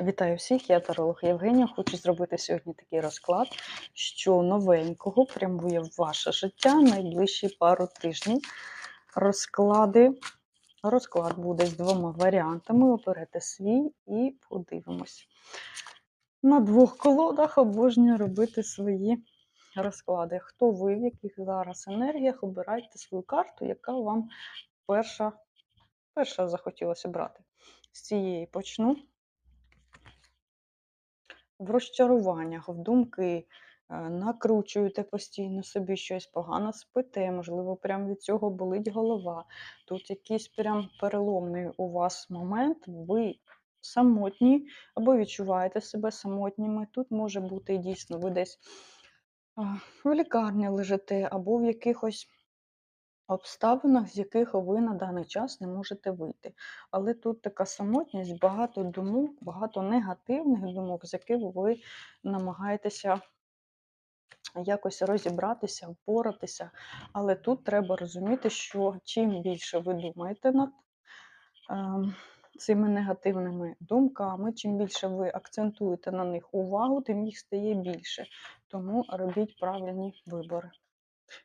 Вітаю всіх, я таролог Євгенія. Хочу зробити сьогодні такий розклад, що новенького прямує в ваше життя найближчі пару тижнів. Розклади. Розклад буде з двома варіантами. Оберете свій і подивимось. На двох колодах обожнюю робити свої розклади. Хто ви, в яких зараз енергіях, обирайте свою карту, яка вам перша, перша захотілося брати. З цієї почну в розчаруваннях, в думки, е, накручуєте постійно собі щось погано спите, можливо, прям від цього болить голова. Тут якийсь прям переломний у вас момент, ви самотні або відчуваєте себе самотніми. Тут може бути дійсно, ви десь в лікарні лежите, або в якихось обставинах, з яких ви на даний час не можете вийти. Але тут така самотність, багато думок, багато негативних думок, з яких ви намагаєтеся якось розібратися, впоратися. Але тут треба розуміти, що чим більше ви думаєте над ем, цими негативними думками, чим більше ви акцентуєте на них увагу, тим їх стає більше. Тому робіть правильні вибори.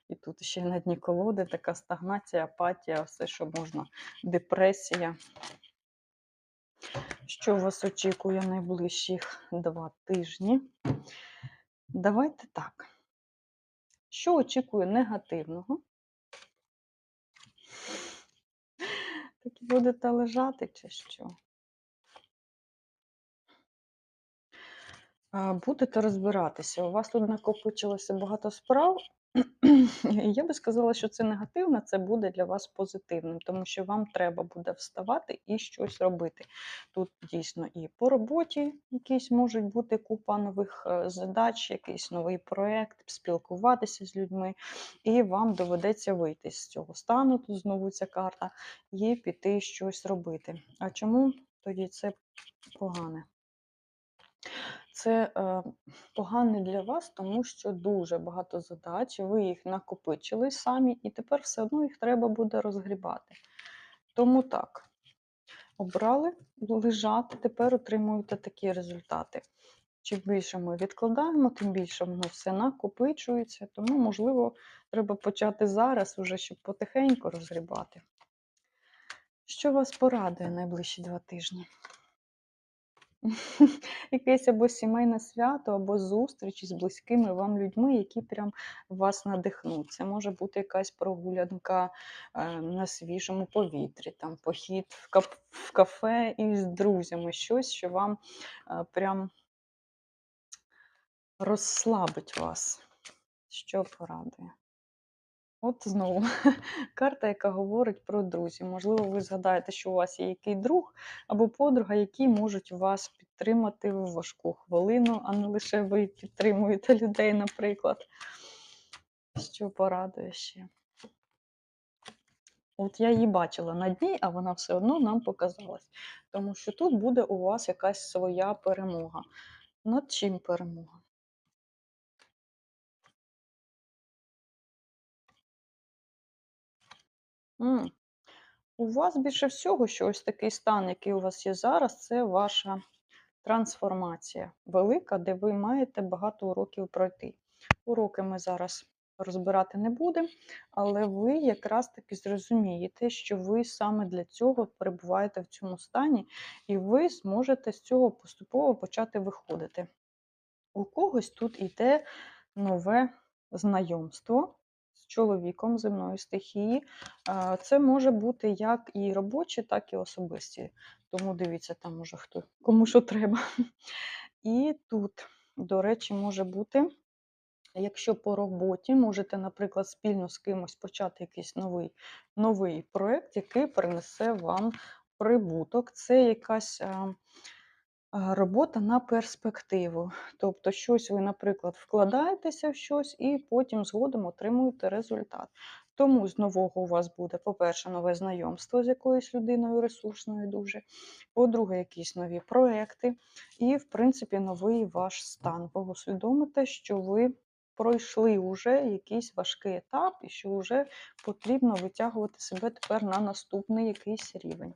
І тут ще на дні колоди така стагнація, апатія, все, що можна, депресія. Що вас очікує найближчих два тижні? Давайте так. Що очікує негативного? Так і будете лежати чи що? Будете розбиратися. У вас тут накопичилося багато справ. Я би сказала, що це негативно, це буде для вас позитивним, тому що вам треба буде вставати і щось робити. Тут дійсно і по роботі якісь можуть бути купа нових е, задач, якийсь новий проєкт, спілкуватися з людьми, і вам доведеться вийти з цього стану, тут знову ця карта, і піти щось робити. А чому тоді це погане? Це е, погане для вас, тому що дуже багато задач, ви їх накопичили самі, і тепер все одно їх треба буде розгрібати. Тому так, обрали лежати, тепер отримуєте такі результати. Чим більше ми відкладаємо, тим більше воно все накопичується, тому, можливо, треба почати зараз, уже, щоб потихеньку розгрібати. Що вас порадує найближчі два тижні? Якесь або сімейне свято, або зустріч з близькими вам людьми, які прям вас надихнуть. Це може бути якась прогулянка е, на свіжому повітрі, там похід в кафе із друзями, щось, що вам е, прям розслабить вас. Що порадує? От знову карта, яка говорить про друзів. Можливо, ви згадаєте, що у вас є який друг або подруга, які можуть вас підтримати в важку хвилину, а не лише ви підтримуєте людей, наприклад. Що порадує ще? От я її бачила на дні, а вона все одно нам показалась. Тому що тут буде у вас якась своя перемога. Над чим перемога? М. У вас більше всього, що ось такий стан, який у вас є зараз, це ваша трансформація велика, де ви маєте багато уроків пройти. Уроки ми зараз розбирати не будемо, але ви якраз таки зрозумієте, що ви саме для цього перебуваєте в цьому стані, і ви зможете з цього поступово почати виходити. У когось тут йде нове знайомство чоловіком земної стихії. Це може бути як і робочі, так і особисті. Тому дивіться, там може хто кому що треба. І тут, до речі, може бути, якщо по роботі можете, наприклад, спільно з кимось почати якийсь новий новий проєкт, який принесе вам прибуток. Це якась робота на перспективу. Тобто, щось ви, наприклад, вкладаєтеся в щось і потім згодом отримуєте результат. Тому з нового у вас буде, по-перше, нове знайомство з якоюсь людиною ресурсною дуже. По-друге, якісь нові проекти, і, в принципі, новий ваш стан. Ви усвідомите, що ви пройшли вже якийсь важкий етап, і що вже потрібно витягувати себе тепер на наступний якийсь рівень.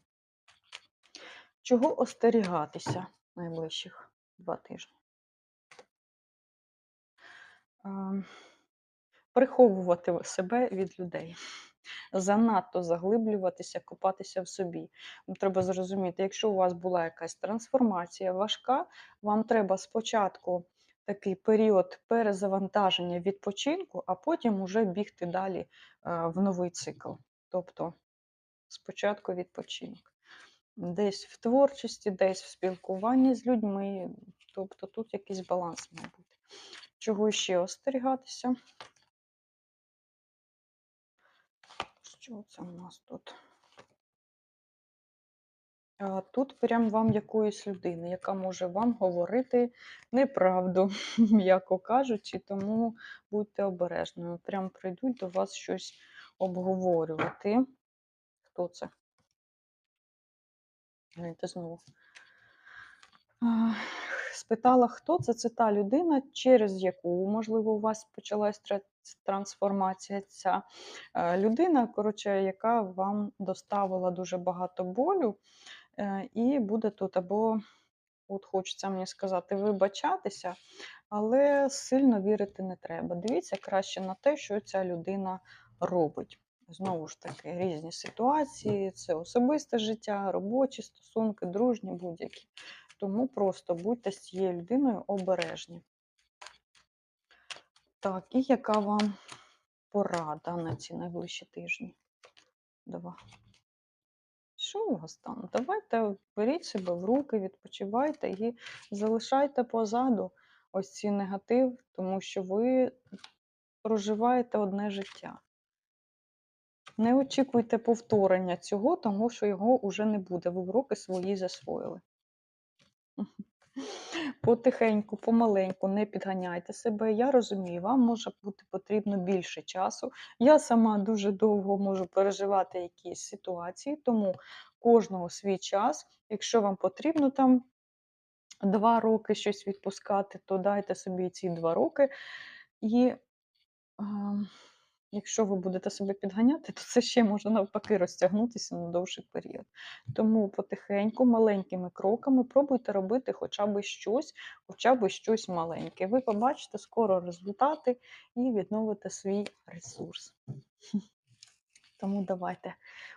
Чого остерігатися? Найближчих два тижні. Приховувати себе від людей. Занадто заглиблюватися, копатися в собі. Треба зрозуміти, якщо у вас була якась трансформація важка, вам треба спочатку такий період перезавантаження відпочинку, а потім уже бігти далі е, в новий цикл. Тобто спочатку відпочинок. Десь в творчості, десь в спілкуванні з людьми. Тобто тут якийсь баланс має бути. Чого ще остерігатися? Що це у нас тут? Тут прям вам якоїсь людини, яка може вам говорити неправду, м'яко кажучи, тому будьте обережними. Прям прийдуть до вас щось обговорювати. Хто це? Гляньте знову. Спитала, хто це? Це та людина, через яку, можливо, у вас почалась трансформація. Ця е, людина, коротше, яка вам доставила дуже багато болю, е, і буде тут або, от хочеться мені сказати, вибачатися, але сильно вірити не треба. Дивіться краще на те, що ця людина робить. Знову ж таки, різні ситуації, це особисте життя, робочі стосунки, дружні, будь-які. Тому просто будьте з цією людиною обережні. Так, і яка вам порада на ці найближчі тижні? Два. Що у вас там? Давайте беріть себе в руки, відпочивайте і залишайте позаду ось цей негатив, тому що ви проживаєте одне життя. Не очікуйте повторення цього, тому що його вже не буде. Ви уроки свої засвоїли. Потихеньку, помаленьку, не підганяйте себе. Я розумію, вам може бути потрібно більше часу. Я сама дуже довго можу переживати якісь ситуації, тому кожного свій час. Якщо вам потрібно там два роки щось відпускати, то дайте собі ці два роки. І ем, якщо ви будете себе підганяти, то це ще може навпаки розтягнутися на довший період. Тому потихеньку, маленькими кроками пробуйте робити хоча б щось, хоча б щось маленьке. Ви побачите скоро результати і відновите свій ресурс. Тому давайте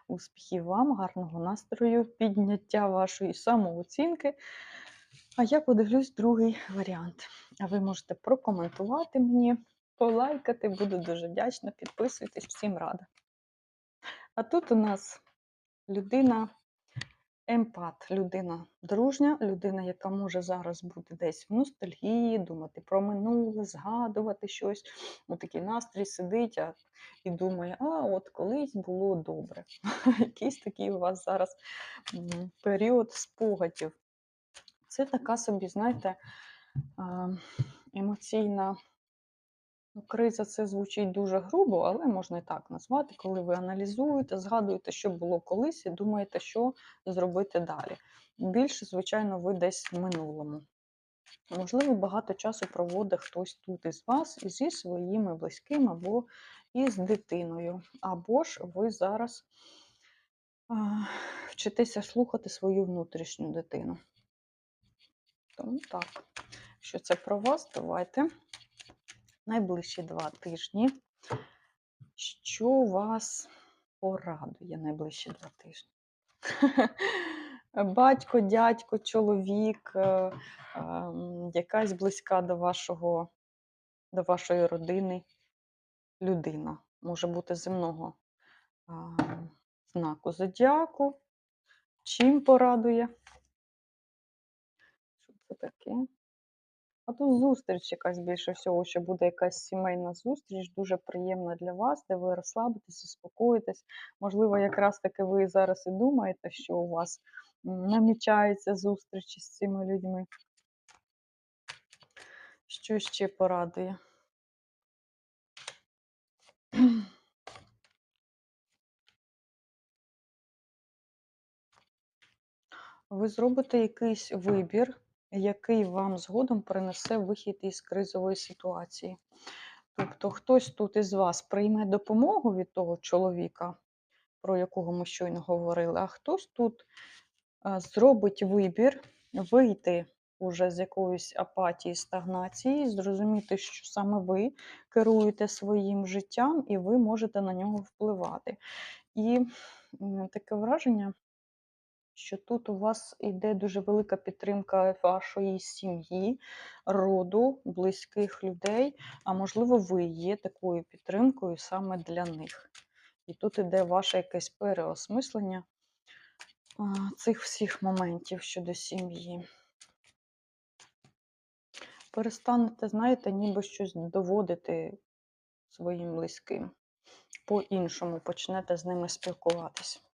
успіхів вам, гарного настрою, підняття вашої самооцінки. А я подивлюсь другий варіант. А ви можете прокоментувати мені, полайкати, буду дуже вдячна. Підписуйтесь, всім рада. А тут у нас людина емпат, людина дружня, людина, яка може зараз бути десь в ностальгії, думати про минуле, згадувати щось. Отакий настрій сидить а, і думає, а от колись було добре. Якийсь такий у вас зараз період спогадів. Це така собі, знаєте, емоційна ну, криза це звучить дуже грубо, але можна і так назвати, коли ви аналізуєте, згадуєте, що було колись, і думаєте, що зробити далі. Більше, звичайно, ви десь в минулому. Можливо, багато часу проводить хтось тут із вас зі своїми близькими або із дитиною. Або ж ви зараз вчитеся слухати свою внутрішню дитину. Тому так, що це про вас, давайте найближчі два тижні. Що вас порадує найближчі два тижні? Батько, дядько, чоловік, е, ем, якась близька до вашого, до вашої родини людина. Може бути земного знаку зодіаку. Чим порадує? Що це таке? А тут зустріч якась більше всього, що буде якась сімейна зустріч, дуже приємна для вас, де ви розслабитесь, заспокоїтесь. Можливо, якраз таки ви зараз і думаєте, що у вас намічається зустріч з цими людьми. Що ще порадує? Ви зробите якийсь вибір, який вам згодом принесе вихід із кризової ситуації. Тобто хтось тут із вас прийме допомогу від того чоловіка, про якого ми щойно говорили, а хтось тут зробить вибір вийти уже з якоїсь апатії, стагнації, зрозуміти, що саме ви керуєте своїм життям і ви можете на нього впливати. І таке враження, що тут у вас йде дуже велика підтримка вашої сім'ї, роду, близьких людей, а можливо, ви є такою підтримкою саме для них. І тут іде ваше якесь переосмислення цих всіх моментів щодо сім'ї. Перестанете, знаєте, ніби щось доводити своїм близьким. По-іншому почнете з ними спілкуватись.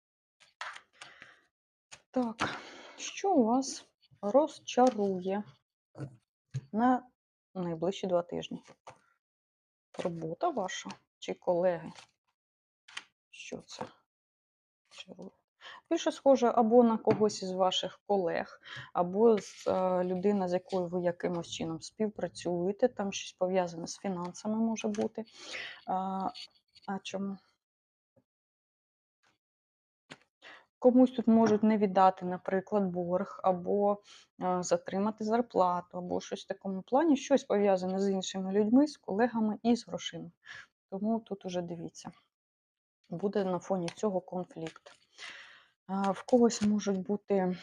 Так, що вас розчарує на найближчі два тижні? Робота ваша чи колеги? Що це? Більше схоже або на когось із ваших колег, або з е, людина, з якою ви якимось чином співпрацюєте, там щось пов'язане з фінансами може бути. А, а чому? Комусь тут можуть не віддати, наприклад, борг, або затримати зарплату, або щось в такому плані, щось пов'язане з іншими людьми, з колегами і з грошима. Тому тут уже дивіться, буде на фоні цього конфлікт. В когось можуть бути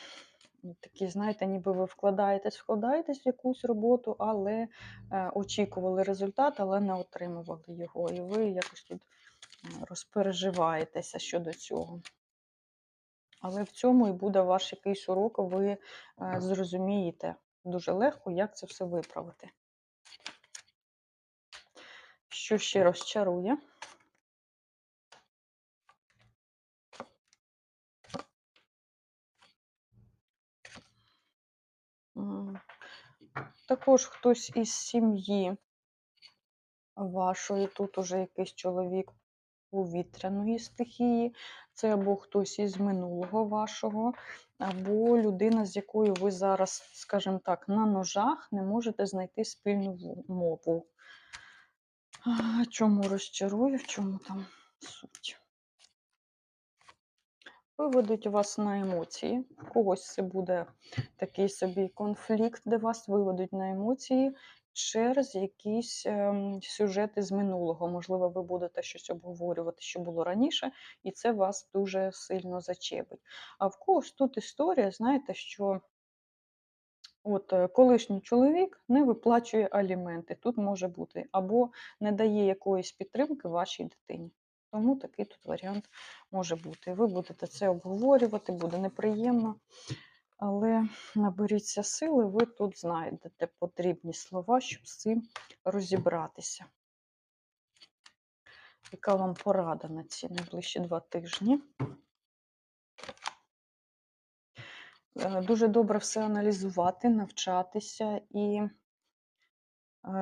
такі, знаєте, ніби ви вкладаєтесь, вкладаєтесь в якусь роботу, але е, очікували результат, але не отримували його. І ви якось тут розпереживаєтеся щодо цього. Але в цьому і буде ваш якийсь урок, ви е, зрозумієте дуже легко, як це все виправити. Що ще розчарує? Також хтось із сім'ї вашої, тут уже якийсь чоловік повітряної стихії, це або хтось із минулого вашого, або людина, з якою ви зараз, скажімо так, на ножах не можете знайти спільну мову. Чому розчарує, в чому там суть? Виведуть вас на емоції. У когось це буде такий собі конфлікт, де вас виведуть на емоції через якісь ем, сюжети з минулого. Можливо, ви будете щось обговорювати, що було раніше, і це вас дуже сильно зачепить. А в когось тут історія, знаєте, що от е, колишній чоловік не виплачує аліменти. Тут може бути або не дає якоїсь підтримки вашій дитині. Тому такий тут варіант може бути. Ви будете це обговорювати, буде неприємно. Але наберіться сили, ви тут знайдете потрібні слова, щоб з цим розібратися. Яка вам порада на ці найближчі два тижні? Е, Дуже добре все аналізувати, навчатися і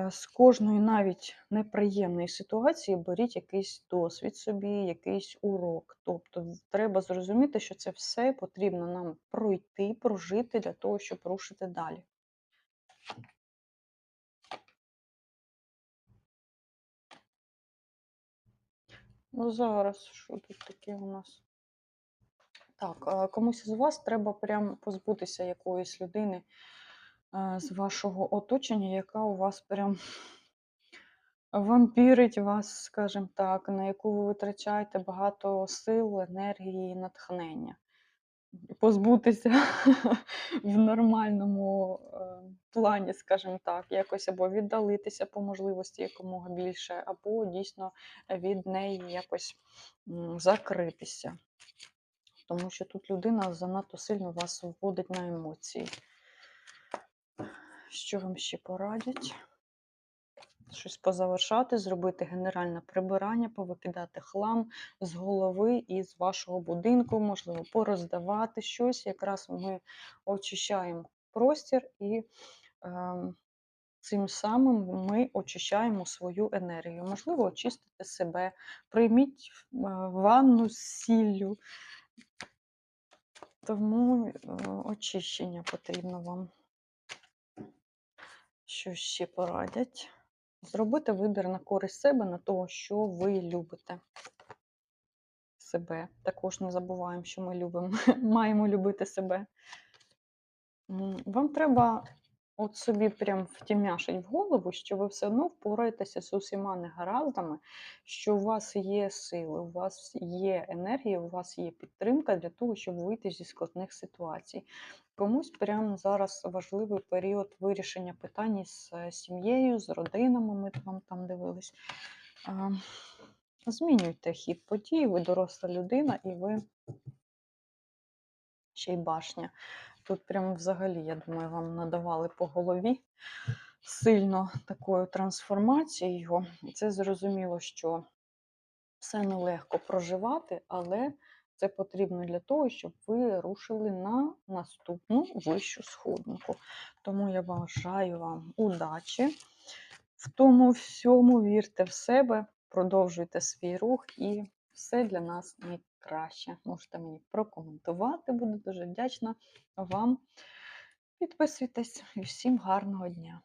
з кожної навіть неприємної ситуації беріть якийсь досвід собі, якийсь урок. Тобто треба зрозуміти, що це все потрібно нам пройти, прожити для того, щоб рушити далі. Ну, зараз, що тут таке у нас? Так, комусь із вас треба прям позбутися якоїсь людини е, з вашого оточення, яка у вас прям вампірить вас, скажімо так, на яку ви витрачаєте багато сил, енергії, натхнення. Позбутися в нормальному е, плані, скажімо так, якось або віддалитися по можливості якомога більше, або дійсно від неї якось закритися. Тому що тут людина занадто сильно вас вводить на емоції. Що вам ще порадять? Щось позавершати, зробити генеральне прибирання, повикидати хлам з голови і з вашого будинку, можливо, пороздавати щось. Якраз ми очищаємо простір і е, цим самим ми очищаємо свою енергію. Можливо, очистити себе, прийміть е, ванну з сіллю. Тому е, очищення потрібно вам. Що ще порадять? Зробити вибір на користь себе, на того, що ви любите себе. Також не забуваємо, що ми любимо, маємо любити себе. Вам треба от собі прям втім'яшить в голову, що ви все одно впораєтеся з усіма негараздами, що у вас є сили, у вас є енергія, у вас є підтримка для того, щоб вийти зі складних ситуацій. Комусь прямо зараз важливий період вирішення питань з е, сім'єю, з родинами. Ми вам там дивились. Змінюйте хід подій, ви доросла людина, і ви ще й башня. Тут прямо взагалі, я думаю, вам надавали по голові сильно такою трансформацією. Це зрозуміло, що все нелегко проживати, але це потрібно для того, щоб ви рушили на наступну вищу сходинку. Тому я бажаю вам удачі в тому всьому, вірте в себе, продовжуйте свій рух і все для нас найкраще. Можете мені прокоментувати, буду дуже вдячна вам. Підписуйтесь і всім гарного дня!